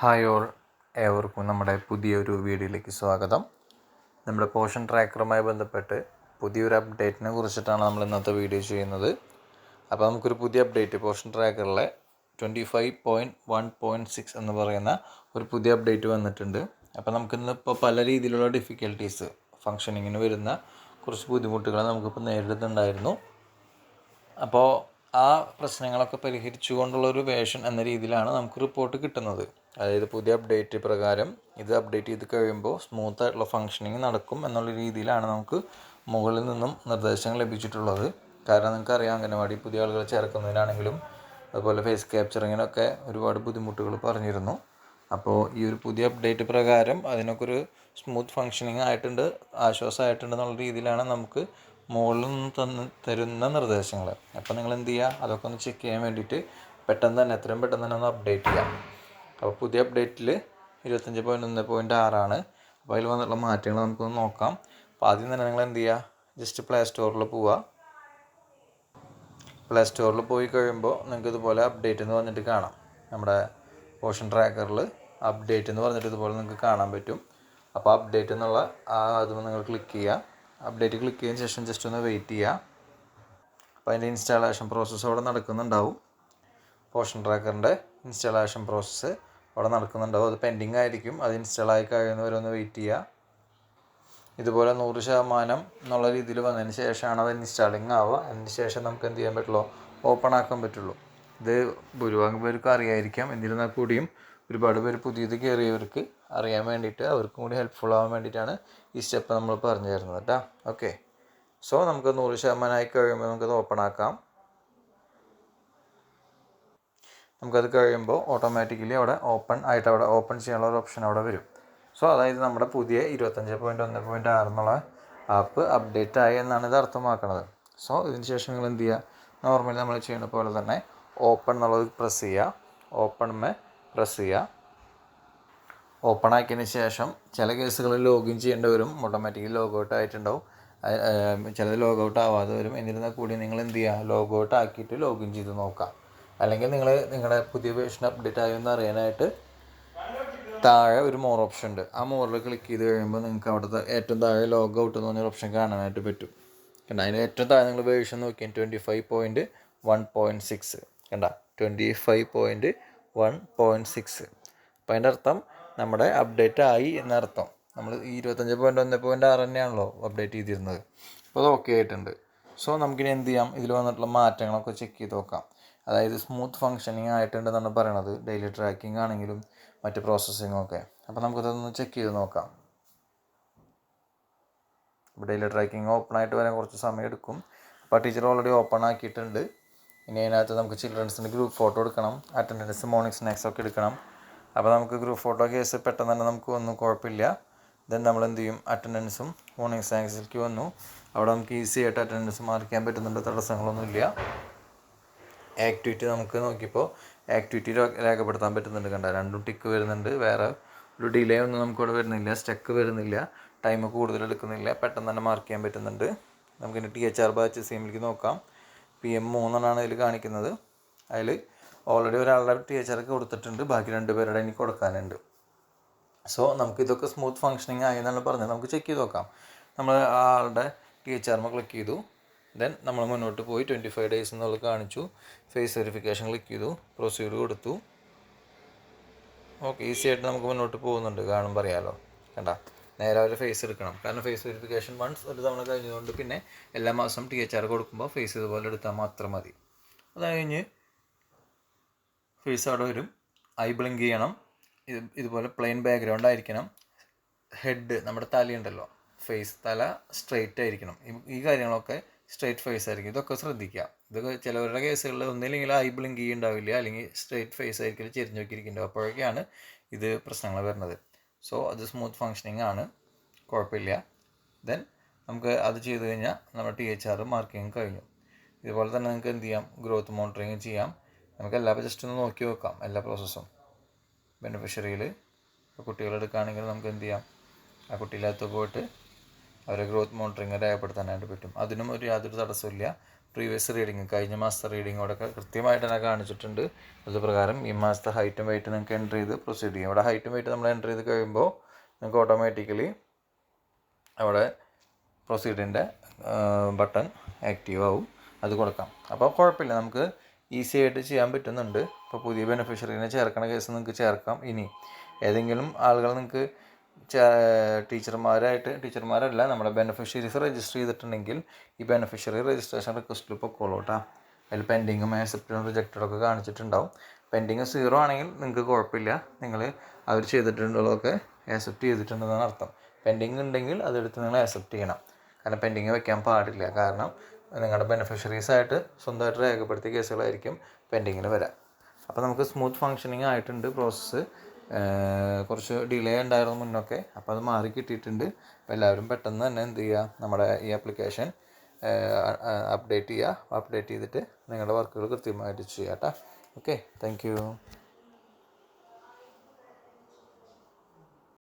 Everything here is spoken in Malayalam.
ഹായ് ഓൾ ഏവർക്കും നമ്മുടെ പുതിയൊരു വീഡിയോയിലേക്ക് സ്വാഗതം. നമ്മുടെ പോഷൻ ട്രാക്കറുമായി ബന്ധപ്പെട്ട് പുതിയൊരു അപ്ഡേറ്റിനെ കുറിച്ചിട്ടാണ് നമ്മൾ ഇന്നത്തെ വീഡിയോ ചെയ്യുന്നത്. അപ്പോൾ നമുക്കൊരു പുതിയ update Poshan ട്രാക്കറിലെ twenty five point one point six എന്ന് പറയുന്ന ഒരു പുതിയ അപ്ഡേറ്റ് വന്നിട്ടുണ്ട്. അപ്പോൾ നമുക്കിന്ന് ഇപ്പോൾ പല രീതിയിലുള്ള ഡിഫിക്കൽട്ടീസ് ഫങ്ഷനിങ്ങിന് വരുന്ന കുറച്ച് ബുദ്ധിമുട്ടുകൾ നമുക്കിപ്പോൾ നേരിടുന്നുണ്ടായിരുന്നു. അപ്പോൾ ആ പ്രശ്നങ്ങളൊക്കെ പരിഹരിച്ചുകൊണ്ടുള്ള ഒരു വേഷൻ എന്ന രീതിയിലാണ് നമുക്ക് റിപ്പോർട്ട് കിട്ടുന്നത്. അതായത് പുതിയ അപ്ഡേറ്റ് പ്രകാരം ഇത് അപ്ഡേറ്റ് ചെയ്ത് കഴിയുമ്പോൾ സ്മൂത്ത് ആയിട്ടുള്ള ഫങ്ഷനിങ് നടക്കും എന്നുള്ള രീതിയിലാണ് നമുക്ക് മുകളിൽ നിന്നും നിർദ്ദേശങ്ങൾ ലഭിച്ചിട്ടുള്ളത്. കാരണം നിങ്ങൾക്ക് അറിയാം അംഗനവാടി പുതിയ ആളുകളെ ചേർക്കുന്നതിനാണെങ്കിലും അതുപോലെ ഫേസ് ക്യാപ്ചറിങ്ങിനൊക്കെ ഒരുപാട് ബുദ്ധിമുട്ടുകൾ പറഞ്ഞിരുന്നു. അപ്പോൾ ഈ ഒരു പുതിയ അപ്ഡേറ്റ് പ്രകാരം അതിനൊക്കെ ഒരു സ്മൂത്ത് ഫങ്ഷനിങ് ആയിട്ടുണ്ട് ആശ്വാസമായിട്ടുണ്ട് എന്നുള്ള രീതിയിലാണ് നമുക്ക് മുകളിൽ നിന്ന് തന്ന് തരുന്ന നിർദ്ദേശങ്ങൾ. അപ്പോൾ നിങ്ങൾ എന്ത് ചെയ്യുക? അതൊക്കെ ഒന്ന് ചെക്ക് ചെയ്യാൻ വേണ്ടിയിട്ട് പെട്ടെന്ന് തന്നെ എത്രയും പെട്ടെന്ന് തന്നെ ഒന്ന് അപ്ഡേറ്റ് ചെയ്യാം അപ്പോൾ പുതിയ അപ്ഡേറ്റിൽ ഇരുപത്തഞ്ച് പോയിന്റ് ഒന്ന് പോയിന്റ് ആറാണ്. അപ്പോൾ അതിൽ വന്നിട്ടുള്ള മാറ്റങ്ങൾ നമുക്കൊന്ന് നോക്കാം. അപ്പോൾ ആദ്യം തന്നെ നിങ്ങൾ എന്ത് ചെയ്യുക? ജസ്റ്റ് പ്ലേ സ്റ്റോറിൽ പോവുക. പ്ലേ സ്റ്റോറിൽ പോയി കഴിയുമ്പോൾ നിങ്ങൾക്ക് ഇതുപോലെ അപ്ഡേറ്റ് എന്ന് പറഞ്ഞിട്ട് കാണാം. നമ്മുടെ പോഷൻ ട്രാക്കറിൽ അപ്ഡേറ്റ് എന്ന് പറഞ്ഞിട്ട് ഇതുപോലെ നിങ്ങൾക്ക് കാണാൻ പറ്റും. അപ്പോൾ അപ്ഡേറ്റ് എന്നുള്ള ആ അത് നിങ്ങൾ ക്ലിക്ക് ചെയ്യുക. അപ്ഡേറ്റ് ക്ലിക്ക് ചെയ്തതിന് ശേഷം ജസ്റ്റ് ഒന്ന് വെയിറ്റ് ചെയ്യുക. അപ്പോൾ അതിന്റെ ഇൻസ്റ്റാളേഷൻ പ്രോസസ്സ് അവിടെ നടക്കുന്നുണ്ടാവും. പോഷൻ ട്രാക്കറിന്റെ ഇൻസ്റ്റാളേഷൻ പ്രോസസ്സ് അവിടെ നടക്കുന്നുണ്ടാവും അത് പെൻഡിങ് ആയിരിക്കും. അത് ഇൻസ്റ്റാൾ ആയി കഴിയുന്നവരെ ഒന്ന് വെയിറ്റ് ചെയ്യുക ഇതുപോലെ നൂറ് ശതമാനം എന്നുള്ള രീതിയിൽ വന്നതിന് ശേഷമാണ് അത് ഇൻസ്റ്റാളിങ് ആവുക. അതിന് ശേഷം നമുക്ക് എന്ത് ചെയ്യാൻ പറ്റുള്ളൂ? ഓപ്പൺ ആക്കാൻ പറ്റുള്ളൂ. ഇത് ഭൂരിഭാഗം അറിയായിരിക്കാം. എന്നിരുന്നാൽ കൂടിയും ഒരുപാട് പേര് പുതിയത് കയറിയവർക്ക് അറിയാൻ വേണ്ടിയിട്ട് അവർക്കും കൂടി ഹെൽപ്ഫുൾ ആവാൻ വേണ്ടിയിട്ടാണ് ഈ സ്റ്റെപ്പ് നമ്മൾ പറഞ്ഞു തരുന്നത് കേട്ടോ. ഓക്കെ സോ നമുക്ക് നൂറ് ശതമാനമായി കഴിയുമ്പോൾ നമുക്കത് ഓപ്പൺ ആക്കാം. നമുക്കത് കഴിയുമ്പോൾ ഓട്ടോമാറ്റിക്കലി അവിടെ ഓപ്പൺ ആയിട്ട് അവിടെ ഓപ്പൺ ചെയ്യാനുള്ള ഒരു ഓപ്ഷൻ അവിടെ വരും. സോ അതായത് നമ്മുടെ പുതിയ ഇരുപത്തഞ്ച് പോയിന്റ് ഒന്ന് പോയിന്റ് ആറ് എന്നുള്ള ആപ്പ് അപ്ഡേറ്റ് ആയി എന്നാണ് ഇത് അർത്ഥമാക്കുന്നത്. സോ ഇതിന് ശേഷം നിങ്ങൾ എന്ത് ചെയ്യുക? നോർമലി നമ്മൾ ചെയ്യുന്ന പോലെ തന്നെ ഓപ്പൺ എന്നുള്ളത് പ്രസ് ചെയ്യുക. ഓപ്പൺ പ്രസ് ചെയ്യുക. ഓപ്പൺ ആക്കിയതിന് ശേഷം ചില കേസുകളിൽ ലോഗിൻ ചെയ്യേണ്ടി വരും. ഓട്ടോമാറ്റിക്കലി ലോഗ് ഔട്ട് ആയിട്ടുണ്ടാവും. ചിലത് ലോഗ് ഔട്ട് ആവാതെ വരും. എന്നിരുന്നാൽ കൂടി നിങ്ങൾ എന്ത് ചെയ്യുക? ലോഗ് ഔട്ട് ആക്കിയിട്ട് ലോഗിൻ ചെയ്ത് നോക്കാം അല്ലെങ്കിൽ നിങ്ങൾ നിങ്ങളുടെ പുതിയ വേർഷൻ അപ്ഡേറ്റ് ആയോ എന്ന് അറിയാനായിട്ട് താഴെ ഒരു മോർ ഓപ്ഷൻ ഉണ്ട്. ആ മോറിൽ ക്ലിക്ക് ചെയ്ത് കഴിയുമ്പോൾ നിങ്ങൾക്ക് അവിടുത്തെ ഏറ്റവും താഴെ ലോഗ് ഔട്ട് എന്ന് പറഞ്ഞൊരു ഓപ്ഷൻ കാണാനായിട്ട് പറ്റും. കണ്ട? അതിന് ഏറ്റവും താഴെ നിങ്ങൾ വേർഷൻ നോക്കിയാൽ twenty five point one point six കണ്ട? Twenty five point one point six അപ്പോൾ അതിന്റെ അർത്ഥം നമ്മുടെ അപ്ഡേറ്റ് ആയി എന്നർത്ഥം. നമ്മൾ ഈ ഇരുപത്തഞ്ച് പോയിന്റ് ഒന്ന് പോയിന്റ് ആറ് തന്നെയാണല്ലോ അപ്ഡേറ്റ് ചെയ്തിരുന്നത്. അപ്പോൾ അത് ഓക്കെ ആയിട്ടുണ്ട്. സോ നമുക്കിനി എന്ത് ചെയ്യാം? ഇതിൽ വന്നിട്ടുള്ള മാറ്റങ്ങളൊക്കെ ചെക്ക് ചെയ്ത് നോക്കാം. അതായത് സ്മൂത്ത് ഫങ്ഷനിങ് ആയിട്ടുണ്ടെന്നാണ് പറയണത്. ഡെയിലി ട്രാക്കിംഗ് ആണെങ്കിലും മറ്റ് പ്രോസസ്സിങ്ങും ഒക്കെ. അപ്പോൾ നമുക്കതൊന്ന് ചെക്ക് ചെയ്ത് നോക്കാം. ഇപ്പോൾ ഡെയിലി ട്രാക്കിംഗ് ഓപ്പൺ ആയിട്ട് വരാൻ കുറച്ച് സമയം എടുക്കും. അപ്പോൾ ടീച്ചർ ഓൾറെഡി ഓപ്പൺ ആക്കിയിട്ടുണ്ട്. ഇനി അതിനകത്ത് നമുക്ക് ചിൽഡ്രൻസിന്റെ ഗ്രൂപ്പ് ഫോട്ടോ എടുക്കണം. അറ്റൻഡൻസ് മോർണിംഗ് സ്നാക്സ് ഒക്കെ എടുക്കണം. അപ്പോൾ നമുക്ക് ഗ്രൂപ്പ് ഫോട്ടോ കേസ് പെട്ടെന്ന് തന്നെ നമുക്ക് ഒന്നും കുഴപ്പമില്ല. ദെൻ നമ്മൾ എന്ത് ചെയ്യും? അറ്റൻഡൻസും മോർണിംഗ് സ്നാക്സിലേക്ക് വന്നു. അവിടെ നമുക്ക് ഈസി ആയിട്ട് അറ്റൻഡൻസ് മാർക്ക് ചെയ്യാൻ പറ്റുന്നുണ്ട്. തടസ്സങ്ങളൊന്നുമില്ല. ആക്ടിവിറ്റി നമുക്ക് നോക്കിയപ്പോൾ ആക്ടിവിറ്റി രേഖപ്പെടുത്താൻ പറ്റുന്നുണ്ട് കണ്ട? രണ്ടും ടിക്ക് വരുന്നുണ്ട്. വേറെ ഒരു ഡിലേ ഒന്നും നമുക്കിവിടെ വരുന്നില്ല. സ്റ്റക്ക് വരുന്നില്ല. ടൈം കൂടുതൽ എടുക്കുന്നില്ല. പെട്ടെന്ന് തന്നെ മാർക്ക് ചെയ്യാൻ പറ്റുന്നുണ്ട്. നമുക്കിനി ടി എച്ച് ആർ ബാച്ച് സിമിലേക്ക് നോക്കാം. പി എം മൂന്നെണ്ണമാണ് ഇതിൽ കാണിക്കുന്നത്. അതിൽ ഓൾറെഡി ഒരാളുടെ ടി എച്ച് ആർക്ക് കൊടുത്തിട്ടുണ്ട്. ബാക്കി രണ്ട് പേരുടെ എനിക്ക് കൊടുക്കാനുണ്ട്. സോ നമുക്ക് ഇതൊക്കെ സ്മൂത്ത് ഫങ്ഷനിങ് ആയി എന്നാണ് പറഞ്ഞത്. നമുക്ക് ചെക്ക് ചെയ്ത് നോക്കാം. നമ്മൾ ആളുടെ ടി എച്ച് ആർമ്മ ക്ലിക്ക് ചെയ്തു. ദെൻ നമ്മൾ മുന്നോട്ട് പോയി ട്വന്റി ഫൈവ് ഡേയ്സ് എന്നുള്ളത് കാണിച്ചു. ഫേസ് വെരിഫിക്കേഷൻ ക്ലിക്ക് ചെയ്തു. പ്രൊസീഡ് കൊടുത്തു. ഓക്കെ ഈസി ആയിട്ട് നമുക്ക് മുന്നോട്ട് പോകുന്നുണ്ട്. കാണുമ്പോൾ പറയാമല്ലോ കണ്ട? നേരെ അവർ ഫേസ് എടുക്കണം. കാരണം ഫേസ് വെരിഫിക്കേഷൻ വൺസ് ഒരു തവണ കഴിഞ്ഞതുകൊണ്ട് പിന്നെ എല്ലാ മാസം ടി എച്ച് ആർ കൊടുക്കുമ്പോൾ ഫേസ് ഇതുപോലെ എടുത്താൽ മാത്രം മതി. അത് കഴിഞ്ഞ് ഫേസ് അവിടെ വരും. ഐ ബ്ലിങ്ക് ചെയ്യണം. ഇത് ഇതുപോലെ പ്ലെയിൻ ബാക്ക്ഗ്രൗണ്ട് ആയിരിക്കണം. ഹെഡ് നമ്മുടെ തലയുണ്ടല്ലോ. ഫേസ് തല സ്ട്രെയിറ്റ് ആയിരിക്കണം. ഈ കാര്യങ്ങളൊക്കെ സ്ട്രെയിറ്റ് ഫേസ് ആയിരിക്കും. ഇതൊക്കെ ശ്രദ്ധിക്കുക. ഇതൊക്കെ ചിലവരുടെ കേസുകളിൽ ഒന്നില്ലെങ്കിൽ ഐ ബ്ലിങ്ക് ഉണ്ടാവില്ല അല്ലെങ്കിൽ സ്ട്രേറ്റ് ഫേസ് ആയിരിക്കും ചെരിഞ്ഞ് നോക്കിയിരിക്കുന്നുണ്ടാവും അപ്പോഴൊക്കെയാണ് ഇത് പ്രശ്നങ്ങൾ വരുന്നത്. സോ അത് സ്മൂത്ത് ഫങ്ഷനിങ് ആണ്. കുഴപ്പമില്ല. ദെൻ നമുക്ക് അത് ചെയ്തു കഴിഞ്ഞാൽ നമ്മുടെ ടി എച്ച് ആർ മാർക്കിങ് കഴിഞ്ഞു. ഇതുപോലെ തന്നെ നിങ്ങൾക്ക് എന്ത് ചെയ്യാം? ഗ്രോത്ത് മോണിറ്ററിങ് ചെയ്യാം. നമുക്ക് എല്ലാ ജസ്റ്റ് ഒന്ന് നോക്കി വെക്കാം. എല്ലാ പ്രോസസ്സും ബെനിഫിഷ്യറിയിൽ കുട്ടികളെടുക്കുകയാണെങ്കിൽ നമുക്ക് എന്ത് ചെയ്യാം? ആ കുട്ടിയിലകത്ത് പോയിട്ട് അവരെ ഗ്രോത്ത് മോണിറ്ററിങ് രേഖപ്പെടുത്താനായിട്ട് പറ്റും. അതിനും ഒരു യാതൊരു തടസ്സമില്ല പ്രീവിയസ് റീഡിങ് കഴിഞ്ഞ മാസത്തെ റീഡിങ്ങോടൊക്കെ കൃത്യമായിട്ട് തന്നെ കാണിച്ചിട്ടുണ്ട്. അത് പ്രകാരം ഈ മാസത്തെ ഹൈറ്റും വെയിറ്റും നിങ്ങൾക്ക് എന്റർ ചെയ്ത് പ്രൊസീഡ് ചെയ്യാം. അവിടെ ഹൈറ്റും വെയിറ്റ് നമ്മൾ എന്റർ ചെയ്ത് കഴിയുമ്പോൾ നിങ്ങൾക്ക് ഓട്ടോമാറ്റിക്കലി അവിടെ പ്രൊസീഡിന്റെ ബട്ടൺ ആക്റ്റീവ് ആവും. അത് കൊടുക്കാം. അപ്പോൾ കുഴപ്പമില്ല. നമുക്ക് ഈസി ആയിട്ട് ചെയ്യാൻ പറ്റുന്നുണ്ട്. ഇപ്പോൾ പുതിയ ബെനിഫിഷ്യറിനെ ചേർക്കണ കേസ് നിങ്ങൾക്ക് ചേർക്കാം. ഇനി ഏതെങ്കിലും ആളുകൾ നിങ്ങൾക്ക് ടീച്ചർമാരായിട്ട് ടീച്ചർമാരല്ല നമ്മുടെ ബെനിഫിഷ്യറീസ് രജിസ്റ്റർ ചെയ്തിട്ടുണ്ടെങ്കിൽ ഈ ബെനിഫിഷ്യറി രജിസ്ട്രേഷൻ റിക്വസ്റ്റിൽ പൊക്കോളൂ കേട്ടോ അതിൽ പെൻഡിങ്ങും ആക്സെപ്റ്റും റിജക്റ്റഡൊക്കെ കാണിച്ചിട്ടുണ്ടാവും. പെൻഡിങ് സീറോ ആണെങ്കിൽ നിങ്ങൾക്ക് കുഴപ്പമില്ല. നിങ്ങൾ അവർ ചെയ്തിട്ടുള്ളതൊക്കെ ആക്സെപ്റ്റ് ചെയ്തിട്ടുണ്ടെന്നാണ് അർത്ഥം. പെൻഡിങ് ഉണ്ടെങ്കിൽ അതെടുത്ത് നിങ്ങൾ ആക്സെപ്റ്റ് ചെയ്യണം. കാരണം പെൻഡിങ് വെക്കാൻ പാടില്ല. കാരണം നിങ്ങളുടെ ബെനിഫിഷ്യറീസ് ആയിട്ട് സ്വന്തമായിട്ട് രേഖപ്പെടുത്തിയ കേസുകളായിരിക്കും പെൻഡിങ്ങിന് വരാം. അപ്പോൾ നമുക്ക് സ്മൂത്ത് ഫങ്ഷനിങ് ആയിട്ടുണ്ട് പ്രോസസ്സ് കുറച്ച് ഡിലേ ഉണ്ടായിരുന്നു മുന്നൊക്കെ. അപ്പോൾ അത് മാറി കിട്ടിയിട്ടുണ്ട്. അപ്പോൾ എല്ലാവരും പെട്ടെന്ന് തന്നെ എന്ത് ചെയ്യുക നമ്മുടെ ഈ ആപ്ലിക്കേഷൻ അപ്ഡേറ്റ് ചെയ്യുക അപ്ഡേറ്റ് ചെയ്തിട്ട് നിങ്ങളുടെ വർക്കുകൾ കൃത്യമായിട്ട് ചെയ്യാം കേട്ടോ ഓക്കെ താങ്ക്